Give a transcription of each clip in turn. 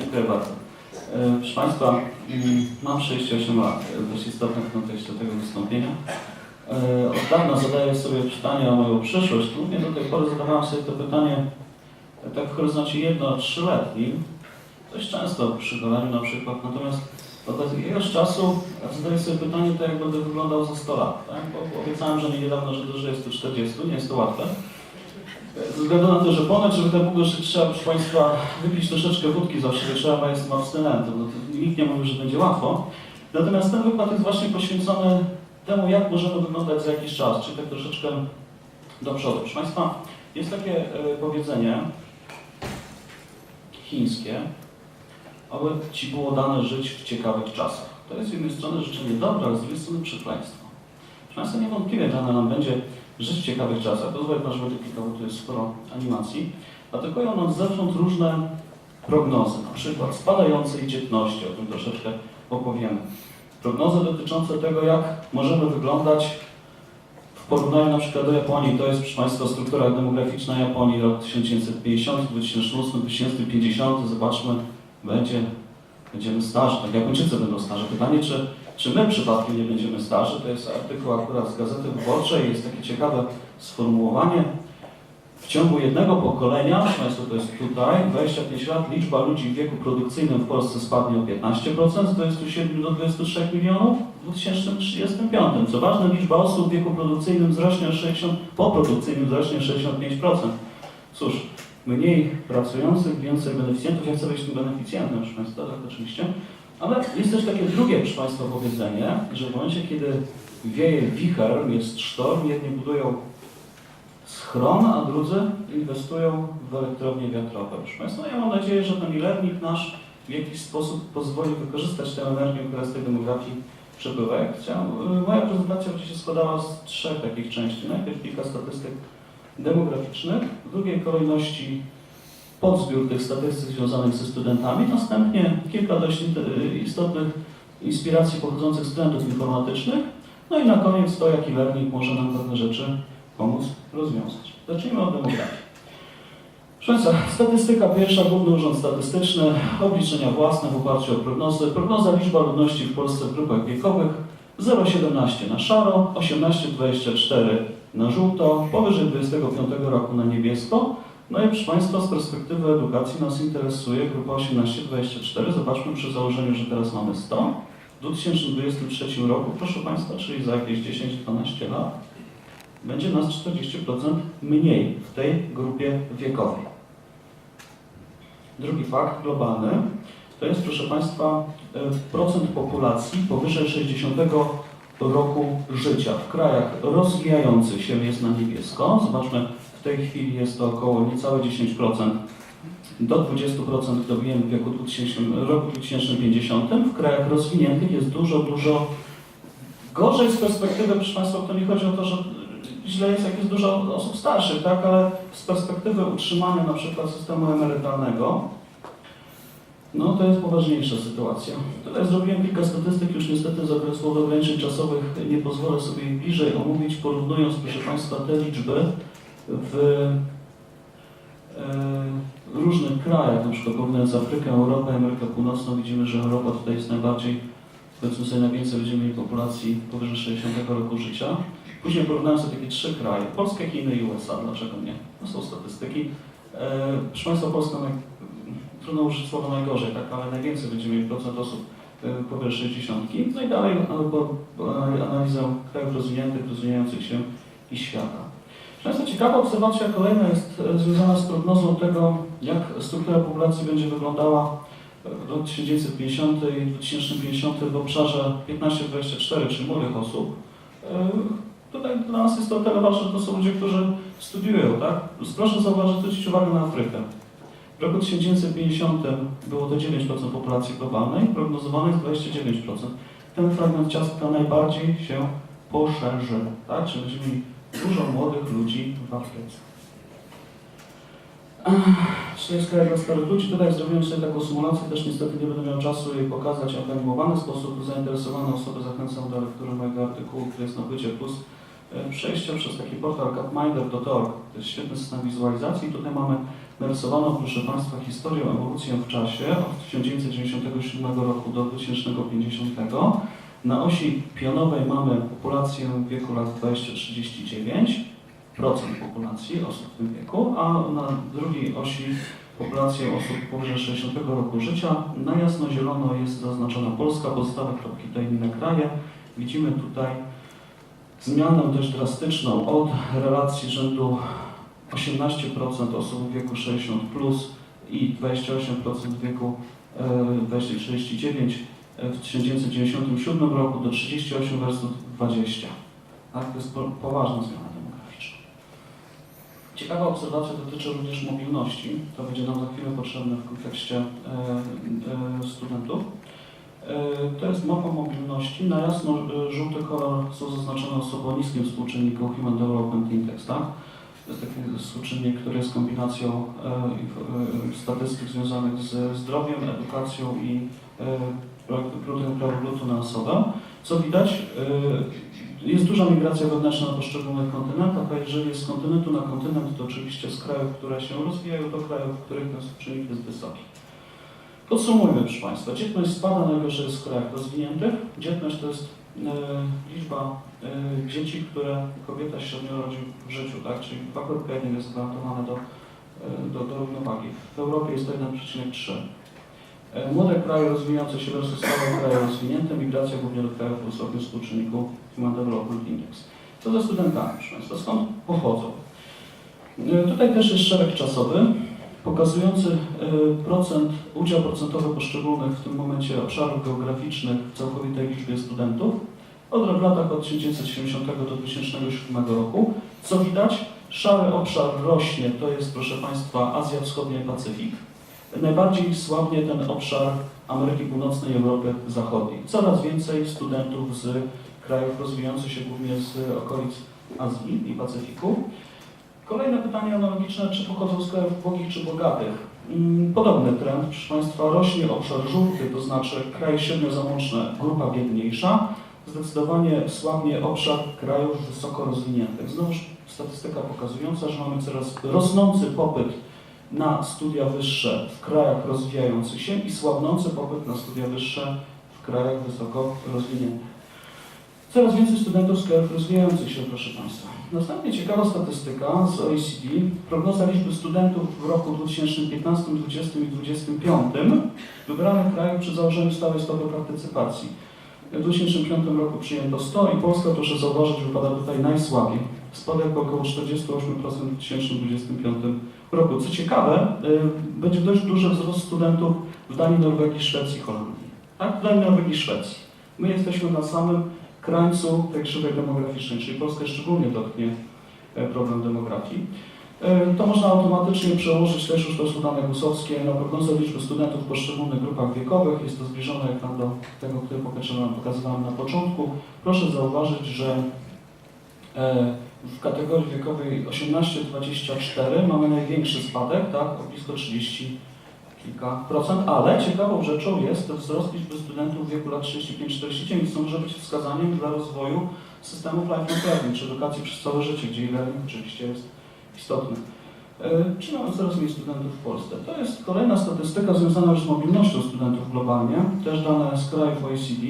Dziękuję bardzo. E, Proszę Państwa, mm, mam 68 lat, e, dość istotne w kontekście tego wystąpienia. E, Od dawna zadaję sobie pytanie o moją przyszłość. Głównie do tej pory zadawałem sobie to pytanie tak w horyzoncie jedno-trzyletnim, dość często przy goleniu na przykład. Natomiast od jakiegoś czasu zadaję sobie pytanie, to jak będę wyglądał za 100 lat. Tak? Bo obiecałem, że nie niedawno, że dożyję 140, nie jest to łatwe. Ze względu na to, że ponoć, żeby tak długo żyć, trzeba, proszę Państwa, wypić troszeczkę wódki zawsze wieczorem, jestem abstynentem. No nikt nie mówi, że będzie łatwo. Natomiast ten wykład jest właśnie poświęcony temu, jak możemy wyglądać za jakiś czas, czyli tak troszeczkę do przodu. Proszę Państwa, jest takie e, powiedzenie chińskie, aby Ci było dane żyć w ciekawych czasach. To jest z jednej strony życzenie dobra, ale z drugiej strony przekleństwo. Proszę Państwa, niewątpliwie dane nam będzie żyć w ciekawych czasach. Że będzie kilka, bo tu jest sporo animacji. Atakują nas zewsząd różne prognozy, na przykład spadającej dzietności, o tym troszeczkę opowiemy. Prognozy dotyczące tego, jak możemy wyglądać w porównaniu na przykład do Japonii. To jest, proszę Państwa, struktura demograficzna Japonii rok 1950, 2008, 2050. Zobaczmy, będzie, będziemy starzy, tak Japończycy będą starzy. Pytanie, czy czy my przypadkiem nie będziemy starzy? To jest artykuł akurat z Gazety Wyborczej. Jest takie ciekawe sformułowanie. W ciągu jednego pokolenia, Państwa, to jest tutaj, 25 lat, liczba ludzi w wieku produkcyjnym w Polsce spadnie o 15%, z 27 do 23 milionów w 2035. Co ważne, liczba osób w wieku produkcyjnym wzrośnie o 60, po produkcyjnym wzrośnie o 65%. Cóż, mniej pracujących, więcej beneficjentów. Ja chcę być tym beneficjentem, proszę Państwa, tak oczywiście. Ale jest też takie drugie, proszę Państwa, powiedzenie, że w momencie, kiedy wieje wicher, jest sztorm, jedni budują schron, a drudzy inwestują w elektrownie wiatrowe. Proszę Państwa, ja mam nadzieję, że ten milernik nasz w jakiś sposób pozwoli wykorzystać tę energię, która z tej demografii przepływa. Jak chciałem, y, moja prezentacja będzie się składała z trzech takich części. Najpierw kilka statystyk demograficznych, w drugiej kolejności podzbiór tych statystyk związanych ze studentami, następnie kilka dość int- istotnych inspiracji pochodzących z trendów informatycznych, no i na koniec to, jaki learning może nam pewne rzeczy pomóc rozwiązać. Zacznijmy od demografii. Państwa, statystyka pierwsza, Główny Urząd Statystyczny, obliczenia własne w oparciu o prognozy. Prognoza liczba ludności w Polsce w grupach wiekowych 0,17 na szaro, 18,24 na żółto, powyżej 25 roku na niebiesko, no i proszę Państwa, z perspektywy edukacji nas interesuje grupa 18-24. Zobaczmy przy założeniu, że teraz mamy 100. W 2023 roku, proszę Państwa, czyli za jakieś 10-12 lat, będzie nas 40% mniej w tej grupie wiekowej. Drugi fakt globalny to jest, proszę Państwa, e, procent populacji powyżej 60 roku życia. W krajach rozwijających się jest na niebiesko. Zobaczmy, w tej chwili jest to około niecałe 10%, do 20% dobijemy w wieku 2000, roku 2050. W krajach rozwiniętych jest dużo, dużo gorzej z perspektywy, proszę Państwa, to nie chodzi o to, że źle jest, jak jest dużo osób starszych, tak, ale z perspektywy utrzymania na przykład systemu emerytalnego, no to jest poważniejsza sytuacja. Tutaj zrobiłem kilka statystyk, już niestety z okresu ograniczeń czasowych nie pozwolę sobie bliżej omówić, porównując, proszę Państwa, te liczby w e, różnych krajach, na przykład porównując Afrykę, Europę, Amerykę Północną, widzimy, że Europa tutaj jest najbardziej, powiedzmy sobie, najwięcej będziemy mieli populacji powyżej 60 roku życia. Później porównałem sobie takie trzy kraje, Polskę, Chiny i USA, dlaczego nie? To są statystyki. E, proszę Państwa, Polska, trudno użyć słowa najgorzej, tak, ale najwięcej będziemy mieli procent osób e, powyżej 60. No i dalej albo analizę krajów rozwiniętych, rozwijających się i świata. Często ciekawa obserwacja kolejna jest e, związana z prognozą tego, jak struktura populacji będzie wyglądała w roku 1950 i 2050 w obszarze 15-24, czyli młodych osób. Tutaj dla nas jest to tyle ważne, to są ludzie, którzy studiują, tak? Proszę zauważyć, zwrócić uwagę na Afrykę. W roku 1950 było to 9% populacji globalnej, prognozowane jest 29%. Ten fragment ciastka najbardziej się poszerzy, tak? Czyli będziemy mieli dużo młodych ludzi w Afryce. To jest kraj dla starych ludzi. Tutaj zrobiłem sobie taką symulację, też niestety nie będę miał czasu jej pokazać w animowany sposób. Zainteresowane osoby zachęcam do lektury mojego artykułu, który jest na Płycie Plus. E, Przejście przez taki portal capminder.org. To jest świetny system wizualizacji. Tutaj mamy narysowano, proszę Państwa, historię, ewolucję w czasie od 1997 roku do 2050. Na osi pionowej mamy populację w wieku lat 20-39, procent populacji osób w tym wieku, a na drugiej osi populację osób powyżej 60 roku życia. Na jasno zielono jest zaznaczona Polska, pozostałe kropki to inne kraje. Widzimy tutaj zmianę dość drastyczną od relacji rzędu 18% osób w wieku 60 plus i 28% w wieku e, 20-39 w 1997 roku do 38 versus 20. Tak, to jest po, poważna zmiana demograficzna. Ciekawa obserwacja dotyczy również mobilności. To będzie nam za chwilę potrzebne w kontekście e, e, studentów. E, To jest mapa mobilności. Na jasno e, żółty kolor są zaznaczone osoby niskim współczynniku Human Development Index. Tak? To jest taki współczynnik, który jest kombinacją e, statystyk związanych ze zdrowiem, edukacją i produktem krajobrutu na osobę. Co widać, jest duża migracja wewnętrzna na poszczególnych kontynentach, a jeżeli jest z kontynentu na kontynent, to oczywiście z krajów, które się rozwijają, do krajów, w których ten współczynnik jest wysoki. Podsumujmy, proszę Państwa. Dzietność spada najgorzej w krajach rozwiniętych. Dzietność to jest e, liczba e, dzieci, które kobieta średnio rodzi w życiu, tak? czyli 2,1 jest gwarantowane do, e, do, do równowagi. W Europie jest to 1,3. E, Młode kraje rozwijające się versus stałe kraje rozwinięte, migracja głównie do krajów o wysokim współczynniku Human Development Index. Co ze studentami, proszę Państwa, skąd pochodzą? Tutaj też jest szereg czasowy, pokazujący e, procent, udział procentowy poszczególnych w tym momencie obszarów geograficznych w całkowitej liczbie studentów od w latach od 1970 do 2007 roku. Co widać? Szary obszar rośnie, to jest proszę Państwa Azja Wschodnia i Pacyfik. Najbardziej słabnie ten obszar Ameryki Północnej i Europy Zachodniej. Coraz więcej studentów z krajów rozwijających się głównie z okolic Azji i Pacyfiku. Kolejne pytanie analogiczne, czy pochodzą z krajów ubogich czy bogatych? Mm, Podobny trend, proszę Państwa, rośnie obszar żółty, to znaczy kraje średnio-zamoczne, grupa biedniejsza. Zdecydowanie słabnie obszar krajów wysoko rozwiniętych. Znowuż statystyka pokazująca, że mamy coraz rosnący popyt na studia wyższe w krajach rozwijających się i słabnący popyt na studia wyższe w krajach wysoko rozwiniętych. Coraz więcej studentów z krajów rozwijających się, proszę Państwa. Następnie ciekawa statystyka z OECD. Prognoza liczby studentów w roku 2015, 2020 i 2025 wybranych krajów przy założeniu stałej stopy partycypacji. W 2005 roku przyjęto 100 i Polska, proszę zauważyć, wypada tutaj najsłabiej. Spadek około 48% w 2025 roku. Co ciekawe, y, będzie dość duży wzrost studentów w Danii, Norwegii, Szwecji Holandii. Tak? W Danii, Norwegii Szwecji. My jesteśmy na samym krańcu tej krzywej demograficznej, czyli Polskę szczególnie dotknie e, problem demografii. E, To można automatycznie przełożyć też już są dane gusowskie na prognozę liczby studentów w poszczególnych grupach wiekowych. Jest to zbliżone jak tam do tego, który pokazywałem, pokazywałem na początku. Proszę zauważyć, że e, w kategorii wiekowej 18-24 mamy największy spadek, tak, o blisko 30 kilka procent, ale ciekawą rzeczą jest wzrost liczby studentów w wieku lat 35-49, co może być wskazaniem dla rozwoju systemów lifelong learning, czy edukacji przez całe życie, gdzie e-learning oczywiście jest istotny. E, Czy mamy coraz mniej studentów w Polsce? To jest kolejna statystyka związana już z mobilnością studentów globalnie, też dane z krajów OECD.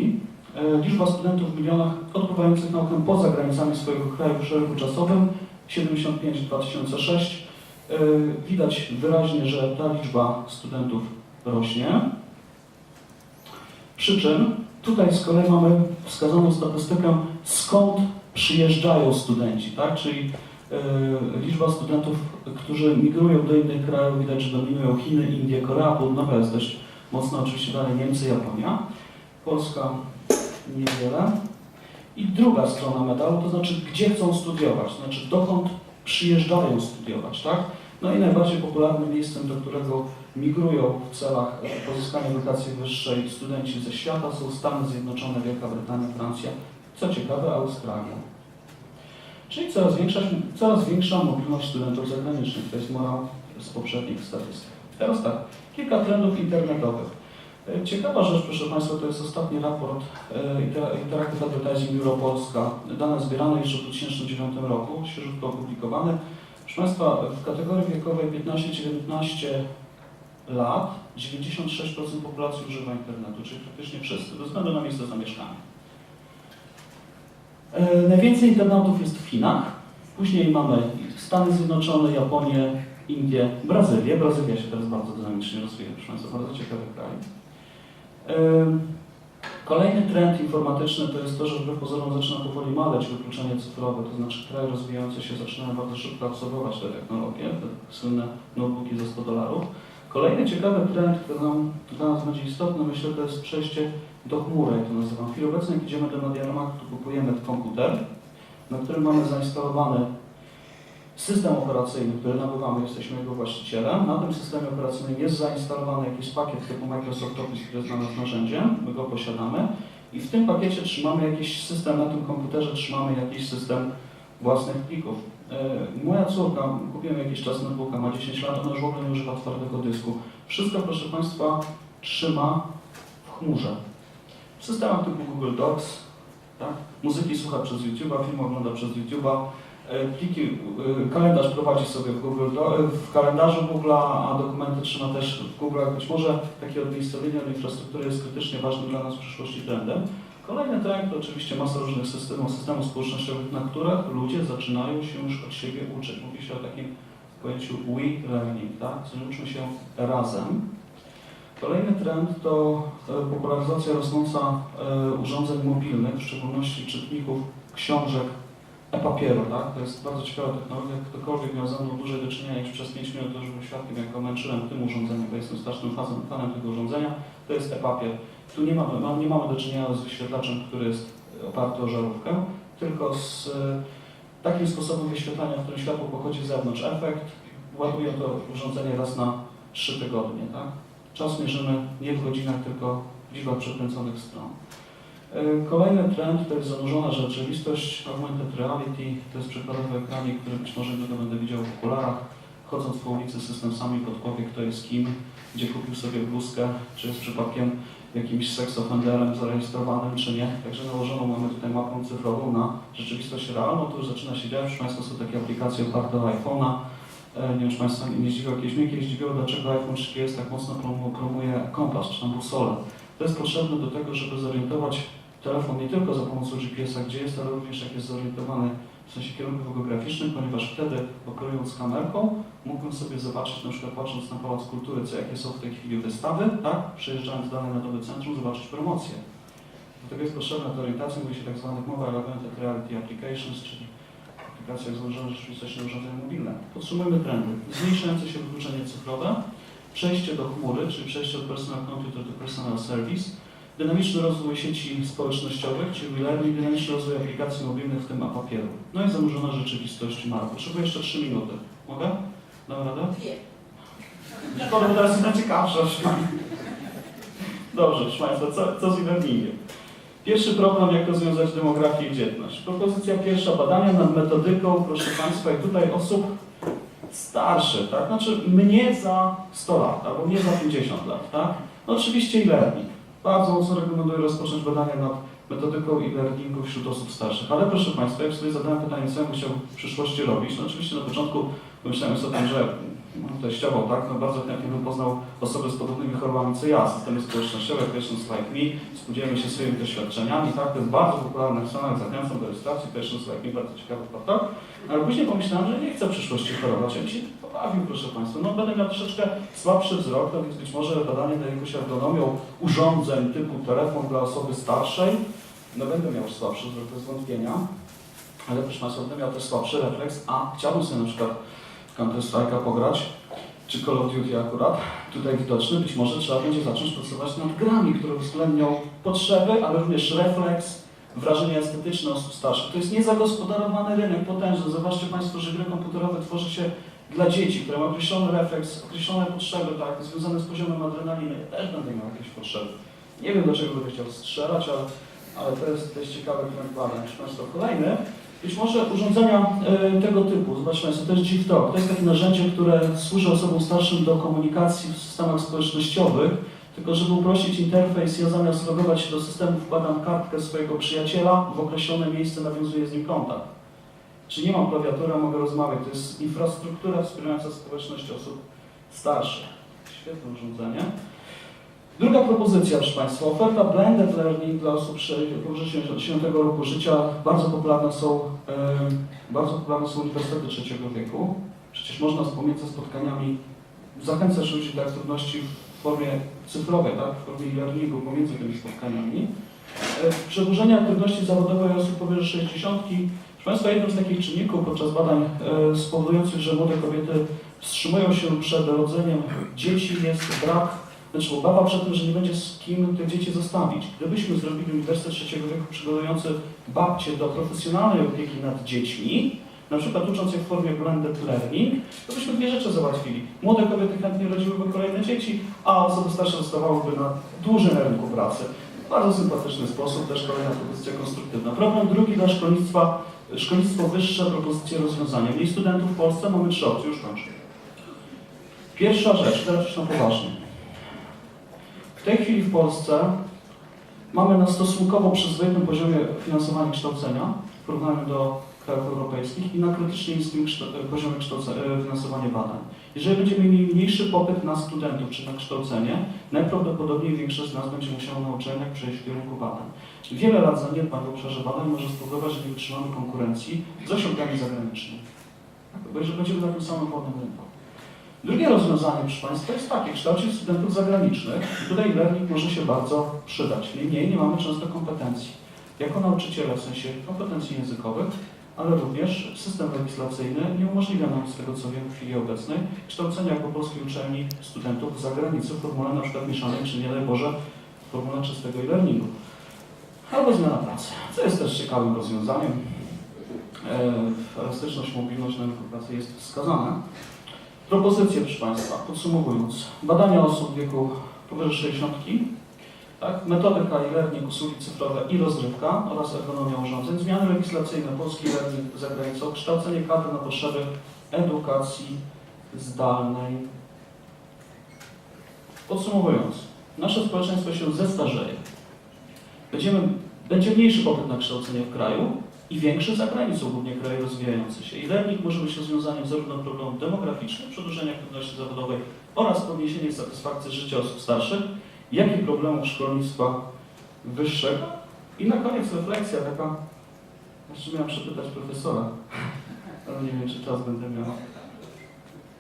E, Liczba studentów w milionach odbywających naukę poza granicami swojego kraju w szeregu czasowym 75 w 2006 E, Widać wyraźnie, że ta liczba studentów rośnie. Przy czym tutaj z kolei mamy wskazaną statystykę, skąd przyjeżdżają studenci, tak? Czyli e, liczba studentów, którzy migrują do innych krajów, widać, że dominują Chiny, Indie, Korea Południowa jest dość mocno, oczywiście dalej Niemcy, Japonia. Polska niewiele. I druga strona medalu, to znaczy gdzie chcą studiować, to znaczy dokąd przyjeżdżają studiować, tak? No i najbardziej popularnym miejscem, do którego migrują w celach e, pozyskania edukacji wyższej studenci ze świata są Stany Zjednoczone, Wielka Brytania, Francja, co ciekawe Australia. Czyli coraz większa, coraz większa mobilność studentów zagranicznych, to jest morał z poprzednich statystyk. Teraz tak, kilka trendów internetowych. E, Ciekawa rzecz, proszę Państwa, to jest ostatni raport e, Inter- Interactive Advertising Bureau Polska, dane zbierane jeszcze w 2009 roku, świeżutko opublikowane. Proszę Państwa, w kategorii wiekowej 15-19 lat 96% populacji używa internetu, czyli praktycznie wszyscy, bez względu na miejsce zamieszkania. E, Najwięcej internautów jest w Chinach, później mamy Stany Zjednoczone, Japonię, Indie, Brazylię. Brazylia się teraz bardzo dynamicznie rozwija, proszę Państwa, bardzo ciekawy kraj. Ym, Kolejny trend informatyczny to jest to, że wbrew pozorom zaczyna powoli maleć wykluczenie cyfrowe, to znaczy kraje rozwijające się zaczynają bardzo szybko absorbować te technologie, te słynne notebooki za 100 dolarów. Kolejny ciekawy trend, który nam, dla nas będzie istotny, myślę, to jest przejście do chmury, jak to nazywam. W chwili obecnej, jak idziemy do Mediamarktu, kupujemy komputer, na którym mamy zainstalowany system operacyjny, który nabywamy, jesteśmy jego właścicielem. Na tym systemie operacyjnym jest zainstalowany jakiś pakiet typu Microsoft Office, który jest dla nas narzędziem, my go posiadamy i w tym pakiecie trzymamy jakiś system, na tym komputerze trzymamy jakiś system własnych plików. E, Moja córka, kupiłem jakiś czas notebooka, ma 10 lat, ona już w ogóle nie używa twardego dysku. Wszystko, proszę Państwa, trzyma w chmurze. W systemach typu Google Docs, tak? muzyki słucha przez YouTube'a, film ogląda przez YouTube'a, pliki, e, kalendarz prowadzi sobie w, Google, e, w kalendarzu Google'a, a dokumenty trzyma też w Google'ach. Być może takie odmiejscowienie od infrastruktury jest krytycznie ważnym dla nas w przyszłości trendem. Kolejny trend to oczywiście masa różnych systemów, systemów społecznościowych, na których ludzie zaczynają się już od siebie uczyć. Mówi się o takim pojęciu we learning, tak? Czyli uczmy się razem. Kolejny trend to e, popularyzacja rosnąca e, urządzeń mobilnych, w szczególności czytników książek e-papieru, tak? To jest bardzo ciekawa technologia. Ktokolwiek miał ze mną dłużej do czynienia niż przez 5 minut, to już był świadkiem, jak go męczyłem tym urządzeniem, bo jestem strasznym fanem, fanem tego urządzenia. To jest e-papier. Tu nie mamy, ma- nie mamy do czynienia z wyświetlaczem, który jest oparty o żarówkę, tylko z e, takim sposobem wyświetlania, w którym światło pochodzi z zewnątrz. Efekt ładuje to urządzenie raz na 3 tygodnie, tak? Czas mierzymy nie w godzinach, tylko w liczbach przekręconych stron. E, Kolejny trend to jest zanurzona rzeczywistość, augmented reality, to jest przykładowy ekranik, który być może niedługo będę widział w okularach. Chodząc po ulicy system sami podpowie, kto jest kim, gdzie kupił sobie bluzkę, czy jest przypadkiem jakimś seksoffenderem zarejestrowanym, czy nie. Także nałożoną mamy tutaj mapą cyfrową na rzeczywistość realną. Tu już zaczyna się dziać, proszę Państwa, są takie aplikacje oparte o iPhone'a. E, Nie wiem, czy Państwa nie zdziwiło, jakieś mnie zdziwiło, dlaczego iPhone 3GS tak mocno promu- promuje kompas, czy tam busolę. To jest potrzebne do tego, żeby zorientować telefon nie tylko za pomocą GPS-a, gdzie jest, ale również jak jest zorientowany w sensie kierunków geograficznych, ponieważ wtedy operując kamerką mógłbym sobie zobaczyć, na przykład patrząc na Pałac Kultury, co jakie są w tej chwili wystawy, tak? Przejeżdżając dalej na Nowe Centrum, zobaczyć promocje. Do tego jest potrzebna ta orientacja, mówi się tak zwanych Mobile Augmented Reality Applications, czyli aplikacjach złożonych rzeczywistości na urządzenia mobilne. Podsumujmy trendy. Zmniejszające się wykluczenie cyfrowe, przejście do chmury, czyli przejście od personal computer do personal service, dynamiczny rozwój sieci społecznościowych, czyli e-learning, dynamiczny rozwój aplikacji mobilnych, w tym a-papieru. No i zanurzona rzeczywistość Mara. Potrzebuję jeszcze 3 minuty. Mogę? Dam radę? Dwie. Powiem teraz jest najciekawsza. Dobrze, proszę Państwa, co, co z e-learningiem? Pierwszy problem, jak rozwiązać demografię i dzietność. Propozycja pierwsza, badania nad metodyką, proszę Państwa, i tutaj osób starszych, tak? Znaczy mnie za 100 lat, albo mnie za 50 lat, tak? No oczywiście e-learning. Bardzo mocno rekomenduję rozpocząć badania nad metodyką e-learningu wśród osób starszych. Ale proszę Państwa, jak sobie zadałem pytanie, co ja bym chciał w przyszłości robić, no oczywiście na początku pomyślałem sobie, że no, teściował, tak, no bardzo chętnie bym poznał osoby z podobnymi chorobami co ja, systemy społecznościowe, Patients Like Me, podzielimy się swoimi doświadczeniami, tak, to jest bardzo popularne w Stanach, zachęcam do rejestracji, Patients Like Me, bardzo ciekawy portal, ale później pomyślałem, że nie chcę w przyszłości chorować, ja się pobawił, proszę Państwa, no będę miał troszeczkę słabszy wzrok, no więc być może badanie na jakąś ergonomią urządzeń typu telefon dla osoby starszej, no będę miał słabszy wzrok, bez wątpienia, ale proszę Państwa, będę miał też słabszy refleks, a chciałbym sobie na przykład Counter Strike'a pograć, czy Call of Duty akurat, tutaj widoczny, być może trzeba będzie zacząć pracować nad grami, które uwzględnią potrzeby, ale również refleks, wrażenie estetyczne osób starszych. To jest niezagospodarowany rynek potężny. Zobaczcie Państwo, że gry komputerowe tworzy się dla dzieci, które mają określony refleks, określone potrzeby, tak, związane z poziomem adrenaliny. Też będę miał jakieś potrzeby. Nie wiem, do czego będę chciał strzelać, ale, ale to jest dość ciekawe trend badań. Proszę Państwa, kolejny. Być może urządzenia e, tego typu, zobaczmy Państwo, to jest GFTOC. To jest takie narzędzie, które służy osobom starszym do komunikacji w systemach społecznościowych, tylko żeby uprościć interfejs, ja zamiast logować się do systemu, wkładam kartkę swojego przyjaciela, w określone miejsce nawiązuję z nim kontakt. Czy nie mam klawiatury, mogę rozmawiać. To jest infrastruktura wspierająca społeczność osób starszych. Świetne urządzenie. Druga propozycja, proszę Państwa, oferta blended learning dla osób powyżej 70 roku życia. Bardzo popularne są, bardzo popularne są uniwersytety trzeciego wieku. Przecież można pomiędzy spotkaniami zachęcać ludzi do aktywności w formie cyfrowej, tak? w formie e-learningu pomiędzy tymi spotkaniami. E, Przedłużenie aktywności zawodowej osób powyżej 60. Proszę Państwa, jednym z takich czynników podczas badań e, spowodujących, że młode kobiety wstrzymują się przed rodzeniem dzieci jest brak, znaczy obawa przed tym, że nie będzie z kim tych dzieci zostawić. Gdybyśmy zrobili Uniwersytet Trzeciego Wieku przygotowujący babcie do profesjonalnej opieki nad dziećmi, na przykład ucząc je w formie blended learning, to byśmy dwie rzeczy załatwili. Młode kobiety chętnie rodziłyby kolejne dzieci, a osoby starsze zostawałyby na dłużej na rynku pracy. Bardzo sympatyczny sposób, też kolejna propozycja konstruktywna. Problem drugi dla szkolnictwa, szkolnictwo wyższe, propozycje rozwiązania. Mniej studentów w Polsce, mamy trzy opcje, już kończę. Pierwsza rzecz, teraz już na poważnie. W tej chwili w Polsce mamy na stosunkowo przyzwoitym poziomie finansowania kształcenia w porównaniu do krajów europejskich i na krytycznie niskim kształ- poziomie kształce- finansowania badań. Jeżeli będziemy mieli mniejszy popyt na studentów czy na kształcenie, najprawdopodobniej większość z nas będzie musiała na uczelniach przejść w kierunku badań. Wiele lat zaniedbań w obszarze badań może spowodować, że nie wytrzymamy konkurencji z osiągami zagranicznymi. Bo jeżeli będziemy na tym samym wodnym rynku. Drugie rozwiązanie, proszę Państwa, jest takie, kształcić studentów zagranicznych. I tutaj learning może się bardzo przydać. Niemniej nie mamy często kompetencji. Jako nauczyciele, w sensie kompetencji językowych, ale również system legislacyjny nie umożliwia nam, z tego co wiem w chwili obecnej, kształcenia jako polskiej uczelni studentów z zagranicy w formule na przykład mieszanej, czy nie daj Boże, formule czystego e-learningu. Albo zmiana pracy, co jest też ciekawym rozwiązaniem. E, Elastyczność, mobilność na rynku pracy jest wskazana. Propozycje, proszę Państwa, podsumowując. Badania osób w wieku powyżej 60, tak? metodyka e-learning, usługi cyfrowe i rozrywka oraz ergonomia urządzeń, zmiany legislacyjne, polski e-learning za granicą, kształcenie kadry na potrzeby edukacji zdalnej. Podsumowując, nasze społeczeństwo się zestarzeje. Będziemy, będzie mniejszy popyt na kształcenie w kraju i większy za granicą, głównie kraje rozwijające się. E-learning może być rozwiązaniem zarówno problemów demograficznych, przedłużenia aktywności zawodowej oraz podniesienie satysfakcji życia osób starszych, jak i problemów szkolnictwa wyższego. I na koniec refleksja taka, jeszcze miałem przepytać profesora, ale nie wiem, czy czas będę miał.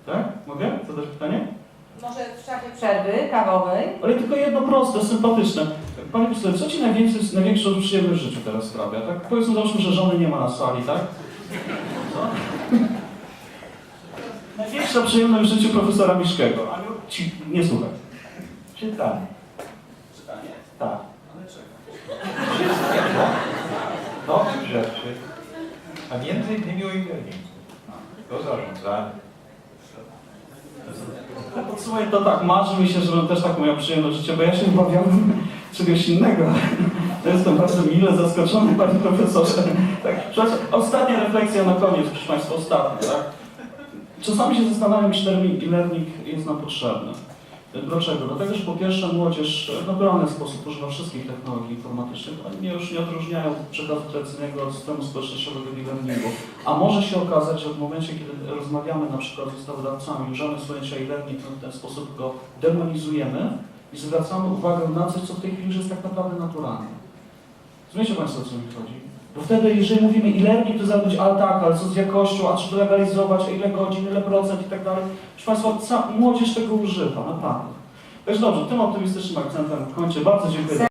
Tak? Mogę zadać pytanie? Może w czasie przerwy kawowej. Ale tylko jedno proste, sympatyczne. Panie profesorze, co Ci najwięcej, największą przyjemność w życiu teraz sprawia? Tak? Powiedzmy, załóżmy, że żony nie ma na sali, tak? Co? Największa przyjemność w życiu profesora Miszkiego. Ci, nie słuchaj. Czytanie. Czytanie? Tak. Ale czego? Nowych rzeczy, a między innymi o e-learningu. To zarządzanie. Podsumuję to tak, marzy mi się, żebym też taką miał przyjemność życia, bo ja się obawiam czegoś innego. Jestem bardzo mile zaskoczony, panie profesorze. Tak, ostatnia refleksja na koniec, proszę Państwa, ostatnia, tak? Czasami się zastanawiam, czy termin e-learning jest nam potrzebny. Dlaczego? Dlatego, że po pierwsze młodzież w naturalny sposób używa wszystkich technologii informatycznych. Oni już nie odróżniają przekazu tradycyjnego od systemu społecznościowego e-learningu. A może się okazać, że w momencie, kiedy rozmawiamy na przykład z ustawodawcami, używamy pojęcia e-learning, w ten sposób go demonizujemy i zwracamy uwagę na coś, co w tej chwili już jest tak naprawdę naturalne. Rozumiecie Państwo, o co mi chodzi? Bo wtedy, jeżeli mówimy e-learning, to zaraz być, ale tak, ale co z jakością, a czy to legalizować, ile godzin, ile procent i tak dalej. Proszę Państwa, ca- młodzież tego używa, naprawdę. Także dobrze, tym optymistycznym akcentem kończę. Bardzo dziękuję.